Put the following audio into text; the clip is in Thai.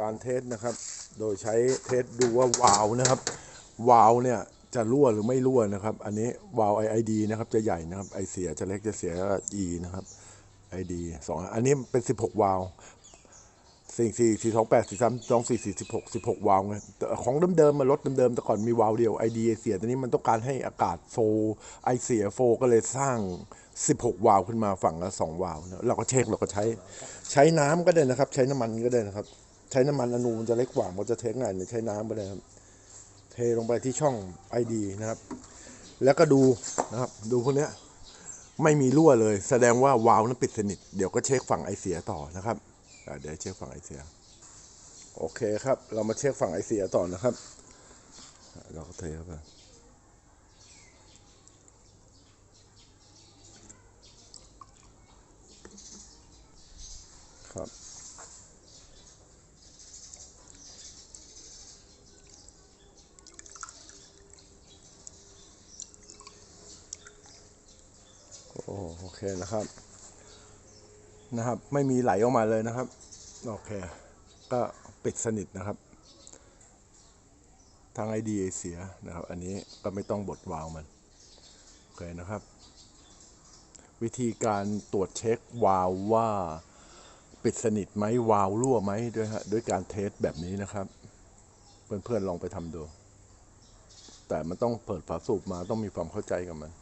การเทสนะครับ โดยใช้เทสดูว่าวาล์วนะครับ วาล์วเนี่ยจะรั่วหรือไม่รั่วนะครับ อันนี้วาล์วไอดีนะครับจะใหญ่นะครับ ไอเสียจะเล็กจะเสีย E นะครับไอดีสองอันนี้เป็น 16 วาล์วสี่สี่สี่สองแปดสี่สามสองสี่สี่สิบหกสิบหกวาล์วไงของเดิมๆมารถเดิมๆแต่ก่อนมีวาล์วเดียวไอดีไอเสียตอนนี้มันต้องการให้อากาศโฟไอเสียโฟก็เลยสร้าง 16 วาล์วขึ้นมาฝั่งละ2วาล์วเราก็เช็คเราก็ใช้ ใช้น้ำก็ได้นะครับ ใช้น้ำมันก็ได้นะครับ ช้น้ำมันอนูมันจะเล็กกว่ามันจะเทง่ายหรือใช้น้ำก็ได้ครับ เทลงไปที่ช่อง ID นะครับ แล้วก็ดูนะครับ ดูพวกเนี้ยไม่มีรั่วเลย แสดงว่าวาล์วนั้นปิดสนิท เดี๋ยวก็เช็คฝั่งไอเสียต่อนะครับเดี๋ยวเช็คฝั่งไอเสีย โอเคครับ เรามาเช็คฝั่งไอเสียต่อนะครับ เราก็เทเข้าไปครับ โอ้โอเคนะครับ นะครับ ไม่มีไหลออกมาเลยนะครับ โอเค ก็ปิดสนิทนะครับ ทางไอดีเสียนะครับ อันนี้ก็ไม่ต้องบดวาล์วมัน โอเคนะครับ วิธีการตรวจเช็ควาล์วว่าปิดสนิทไหมวาล์วรั่วไหมด้วยฮะด้วยการเทสแบบนี้นะครับ เพื่อนๆลองไปทำดูแต่มันต้องเปิดฝาสูบมาต้องมีความเข้าใจกับมัน